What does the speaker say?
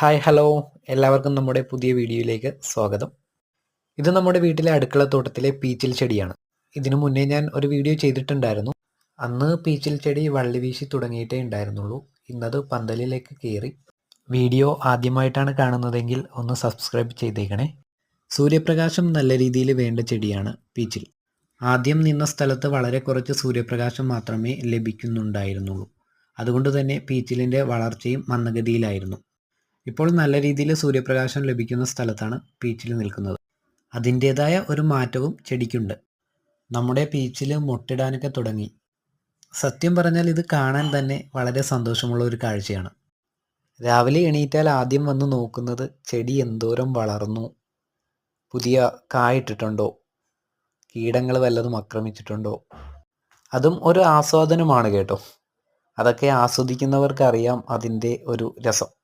Hi hello എല്ലാവർക്കും നമ്മുടെ പുതിയ വീഡിയോയിലേക്ക് സ്വാഗതം. ഇത് നമ്മുടെ വീട്ടിലെ അടുക്കള തോട്ടത്തിലെ പീച്ചിൽ ചെടിയാണ്. ഇതിനു മുന്നേ ഞാൻ ഒരു വീഡിയോ ചെയ്തിട്ടുണ്ടായിരുന്നു. അന്ന് പീച്ചിൽ ചെടി വള്ളി വീശി തുടങ്ങിയിട്ടേ ഉണ്ടായിരുന്നുള്ളൂ. ഇന്നത് പന്തലിലേക്ക് കയറി വീഡിയോ ആദ്യമായിട്ടാണ് കാണുന്നതെങ്കിൽ ഒന്ന് സബ്സ്ക്രൈബ് ചെയ്തേക്കണേ. സൂര്യപ്രകാശം നല്ല രീതിയിൽ വേണ്ട ചെടിയാണ് പീച്ചിൽ. ആദ്യം നിന്ന സ്ഥലത്ത് വളരെ കുറച്ച് സൂര്യപ്രകാശം മാത്രമേ ലഭിക്കുന്നുണ്ടായിരുന്നുള്ളൂ. അതുകൊണ്ട് തന്നെ പീച്ചിലിന്റെ വളർച്ചയും മന്ദഗതിയിലായിരുന്നു. ഇപ്പോൾ നല്ല രീതിയിൽ സൂര്യപ്രകാശം ലഭിക്കുന്ന സ്ഥലത്താണ് പീച്ചിൽ നിൽക്കുന്നത്. അതിന്റേതായ ഒരു മാറ്റവും ചെടിക്കുണ്ട്. നമ്മുടെ പീച്ചിൽ മുട്ടിടാനൊക്കെ തുടങ്ങി. സത്യം പറഞ്ഞാൽ ഇത് കാണാൻ തന്നെ വളരെ സന്തോഷമുള്ള ഒരു കാഴ്ചയാണ്. രാവിലെ എണീറ്റാൽ ആദ്യം വന്ന് നോക്കുന്നത് ചെടി എന്തോരം വളർന്നു. പുതിയ കായിട്ടിട്ടുണ്ടോ? കീടങ്ങൾ വല്ലതും ആക്രമിച്ചിട്ടുണ്ടോ? അതും ഒരു ആസ്വാദനമാണ് കേട്ടോ. അതൊക്കെ ആസ്വദിക്കുന്നവർക്കറിയാം അതിന്റെ ഒരു രസം.